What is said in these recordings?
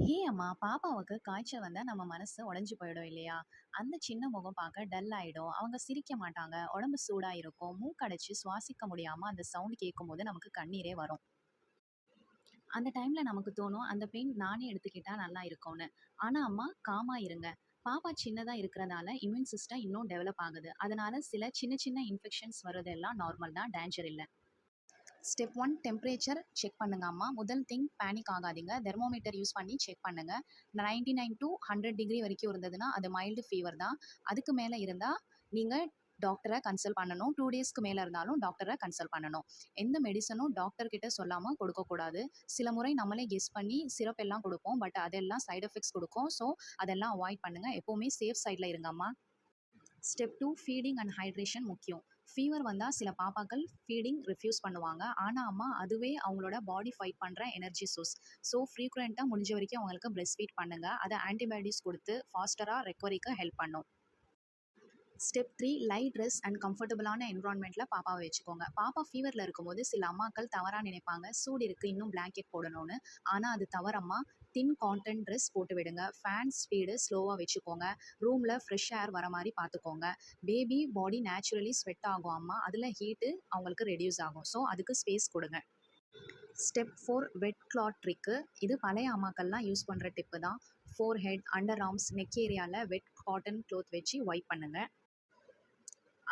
ஹே அம்மா பாப்பாவுக்கு காய்ச்சல் வந்தால் நம்ம மனசு உடஞ்சி போயிடும் இல்லையா? அந்த சின்ன முகம் பார்க்க டல் ஆகிடும் அவங்க சிரிக்க மாட்டாங்க. உடம்பு சூடாக இருக்கும் மூக்கடைச்சி சுவாசிக்க முடியாமல் அந்த சவுண்ட் கேட்கும்போது நமக்கு கண்ணீரே வரும். அந்த டைமில் நமக்கு தோணும் அந்த பெயின் நானே எடுத்துக்கிட்டால் நல்லா இருக்கும்னு. ஆனால் அம்மா காமாக இருங்க. பாப்பா சின்னதாக இருக்கிறதால இம்யூன் சிஸ்டம் இன்னும் டெவலப் ஆகுது. அதனால சில சின்ன சின்ன இன்ஃபெக்ஷன்ஸ் வர்றதெல்லாம் நார்மல் தான். டேஞ்சர் இல்லை. ஸ்டெப் ஒன் டெம்பரேச்சர் செக் பண்ணுங்கம்மா முதல் திங் பேனிக் ஆகாதீங்க. தெர்மோமீட்டர் யூஸ் பண்ணி செக் பண்ணுங்க. Ninety nine to hundred degree வரைக்கும் இருந்ததுன்னா அது மைல்டு ஃபீவர் தான். அதுக்கு மேலே இருந்தால் நீங்கள் டாக்டரை கன்சல்ட் பண்ணணும். டூ டேஸ்க்கு மேலே இருந்தாலும் டாக்டரை கன்சல்ட் பண்ணணும். எந்த மெடிசனும் டாக்டர்கிட்ட சொல்லாமல் கொடுக்கக்கூடாது சில முறை நம்மளே கெஸ் பண்ணி சிரப் எல்லாம் கொடுப்போம். பட் அதெல்லாம் சைடு எஃபெக்ட்ஸ் கொடுக்கும். ஸோ அதெல்லாம் அவாய்ட் பண்ணுங்கள் எப்போவுமே சேஃப் சைடில் இருங்கம்மா step two feeding and hydration முக்கியம். ஃபீவர் வந்தால் சில பாப்பாக்கள் ஃபீடிங் ரிஃப்யூஸ் பண்ணுவாங்க. ஆனால் அம்மா அதுவே அவங்களோட பாடி ஃபைட் பண்ணுற எனர்ஜி சோர்ஸ் ஸோ ஃப்ரீக்வெண்ட்டாக முடிஞ்ச வரைக்கும் அவங்களுக்கு பிரெஸ்ட் ஃபீட் பண்ணுங்கள் அதை ஆன்டிபயோட்டிக்ஸ் கொடுத்து ஃபாஸ்டராக ரெக்கவரிக்கு ஹெல்ப் பண்ணும். Step three light dress and கம்ஃபர்டபுளான என்வரான்மெண்ட்டில் பாப்பாவை வச்சுக்கோங்க. பாப்பா ஃபீவரில் இருக்கும்போது சில அம்மாக்கள் தவறாக நினைப்பாங்க. சூடு இருக்குது இன்னும் பிளாங்கெட் போடணும்னு. ஆனால் அது தவறம்மா தின் காட்டன் ட்ரெஸ் போட்டு விடுங்க. ஃபேன் ஸ்பீடு ஸ்லோவாக வச்சுக்கோங்க. ரூமில் ஃப்ரெஷ் ஏர் வர மாதிரி பார்த்துக்கோங்க பேபி பாடி நேச்சுரலி ஸ்வெட் ஆகும் அம்மா. அதில் ஹீட்டு அவங்களுக்கு ரெடியூஸ் ஆகும். ஸோ அதுக்கு ஸ்பேஸ் கொடுங்க. Step four wet cloth trick இது பழைய அம்மாக்கள்லாம் யூஸ் பண்ணுற டிப்பு தான். Forehead under arms neck ஏரியாவில் வெட் காட்டன் க்ளோத் வச்சு ஒயிட் பண்ணுங்கள்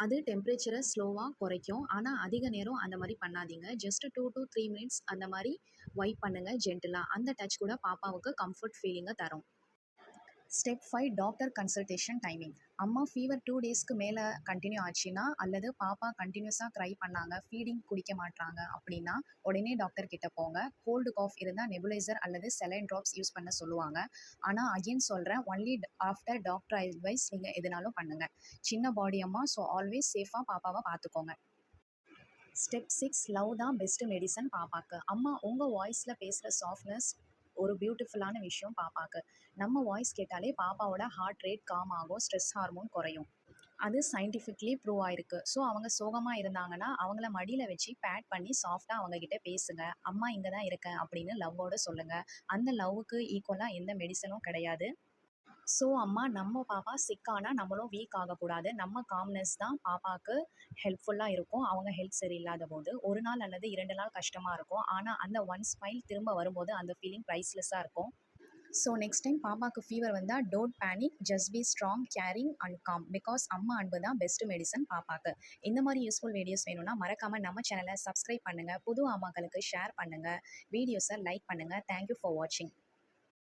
அது டெம்ப்ரேச்சரை ஸ்லோவாக குறைக்கும். ஆனால் அதிக நேரம் அந்த மாதிரி பண்ணாதீங்க. Just two to three minutes அந்த மாதிரி வைப் பண்ணுங்கள் ஜென்டிலாக அந்த டச் கூட பாப்பாவுக்கு கம்ஃபர்ட் ஃபீலிங்கை தரும். Step five doctor consultation timing அம்மா ஃபீவர் டூ டேஸ்க்கு மேலே கண்டினியூ ஆச்சுன்னா அல்லது பாப்பா கண்டினியூஸாக க்ரை பண்ணாங்க ஃபீடிங் குடிக்க மாட்டாங்க அப்படின்னா உடனே டாக்டர் கிட்ட போங்க. கோல்டு காஃப் இருந்தால் நெபுலைசர் அல்லது செலைன் ட்ராப்ஸ் யூஸ் பண்ண சொல்லுவாங்க. ஆனால் அகைன் சொல்கிறேன் ஒன்லி ஆஃப்டர் டாக்டர் அட்வைஸ் நீங்கள் எதுனாலும் பண்ணுங்கள் சின்ன பாடி அம்மா ஸோ ஆல்வேஸ் சேஃபாக பாப்பாவை பார்த்துக்கோங்க ஸ்டெப் சிக்ஸ் லவ் தான் பெஸ்ட்டு மெடிசன் பாப்பாக்கு. அம்மா உங்கள் வாய்ஸில் பேசுகிற சாஃப்ட்னஸ் ஒரு பியூட்டிஃபுல்லான விஷயம் பாப்பாக்கு. நம்ம வாய்ஸ் கேட்டாலே பாப்பாவோட ஹார்ட் ரேட் காம் ஆகும் ஸ்ட்ரெஸ் ஹார்மோன் குறையும். அது சயின்டிஃபிக்லி ப்ரூவ் ஆயிருக்கு. ஸோ அவங்க சோகமாக இருந்தாங்கன்னா அவங்கள மடியில் வச்சு பேட் பண்ணி சாஃப்டாக அவங்கக்கிட்ட பேசுங்க. அம்மா இங்கே தான் இருக்கேன் அப்படின்னு லவ்வோடு சொல்லுங்கள் அந்த லவ்வுக்கு ஈக்குவலாக எந்த மெடிசனும் கிடையாது. ஸோ அம்மா நம்ம பாப்பா சிக்கானா நம்மளும் வீக் ஆகக்கூடாது. நம்ம காம்னஸ் தான் பாப்பாவுக்கு ஹெல்ப்ஃபுல்லாக இருக்கும். அவங்க ஹெல்த் சரியில்லாத போது ஒரு நாள் அல்லது இரண்டு நாள் கஷ்டமாக இருக்கும். ஆனால் அந்த ஒன் ஸ்மைல் திரும்ப வரும்போது அந்த ஃபீலிங் ப்ரைஸ்லெஸ்ஸாக இருக்கும். ஸோ நெக்ஸ்ட் டைம் பாப்பாவுக்கு ஃபீவர் வந்தால் don't panic just be strong caring and calm because அம்மா அன்பு தான் பெஸ்ட் மெடிசன் பாப்பாவுக்கு இந்த மாதிரி யூஸ்ஃபுல் வீடியோஸ் வேணும்னா மறக்காமல் நம்ம சேனலை சப்ஸ்கிரைப் பண்ணுங்கள் புது அம்மாக்களுக்கு ஷேர் பண்ணுங்கள் வீடியோஸை லைக் பண்ணுங்கள் தேங்க்யூ ஃபார் வாட்சிங்